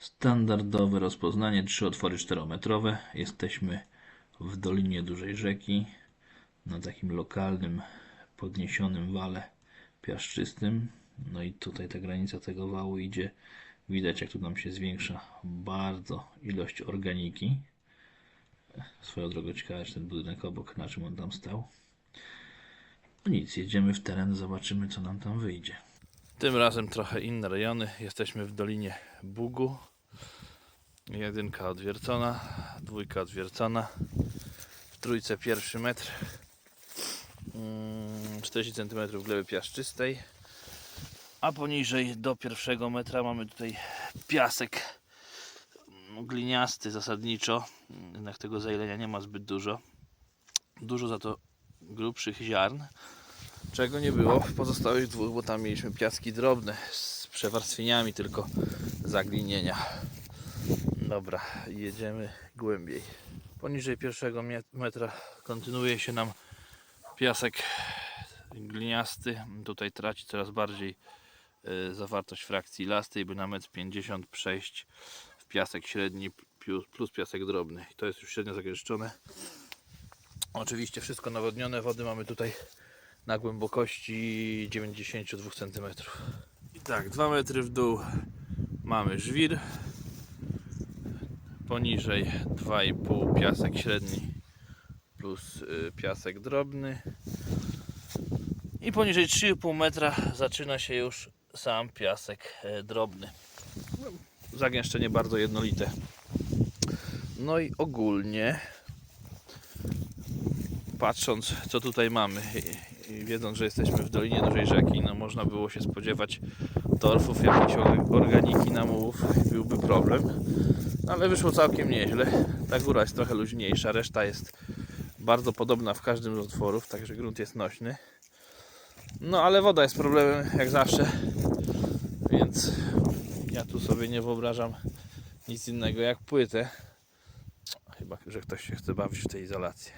Standardowe rozpoznanie, trzy otwory czterometrowe. Jesteśmy w Dolinie Dużej Rzeki, na takim lokalnym, podniesionym wale piaszczystym. No i tutaj ta granica tego wału idzie. Widać, jak tu nam się zwiększa bardzo ilość organiki. Swoją drogą ciekawe, ten budynek obok, na czym on tam stał. No nic, jedziemy w teren, zobaczymy, co nam tam wyjdzie. Tym razem trochę inne rejony. Jesteśmy w Dolinie Bugu. Jedynka odwiercona, dwójka odwiercona. W trójce pierwszy metr. Mm, 40 cm gleby piaszczystej. A poniżej do pierwszego metra mamy tutaj piasek mm, gliniasty zasadniczo. Jednak tego zailenia nie ma zbyt dużo. Dużo za to grubszych ziarn. Czego nie było w pozostałych dwóch, bo tam mieliśmy piaski drobne z przewarstwieniami tylko zaglinienia. Dobra, jedziemy głębiej. Poniżej pierwszego metra kontynuuje się nam piasek gliniasty. Tutaj traci coraz bardziej e, zawartość frakcji lastej, by na metr 50 przejść w piasek średni plus, piasek drobny. To jest już średnio zagęszczone. Oczywiście wszystko nawodnione. Wody mamy tutaj na głębokości 92 cm. I tak, 2 metry w dół mamy żwir. Poniżej 2,5 piasek średni plus y, piasek drobny. I poniżej 3,5 metra zaczyna się już sam piasek e, drobny. No, Zagęszczenie bardzo jednolite. No i ogólnie patrząc co tutaj mamy i, i wiedząc, że jesteśmy w Dolinie Dużej Rzeki, no można było się spodziewać torfów, jakiejś or- organiki, namułów, byłby problem. No ale wyszło całkiem nieźle. Ta góra jest trochę luźniejsza, reszta jest bardzo podobna w każdym z otworów, także grunt jest nośny. No ale woda jest problemem jak zawsze, więc ja tu sobie nie wyobrażam nic innego jak płytę. Chyba, że ktoś się chce bawić w tej izolacji.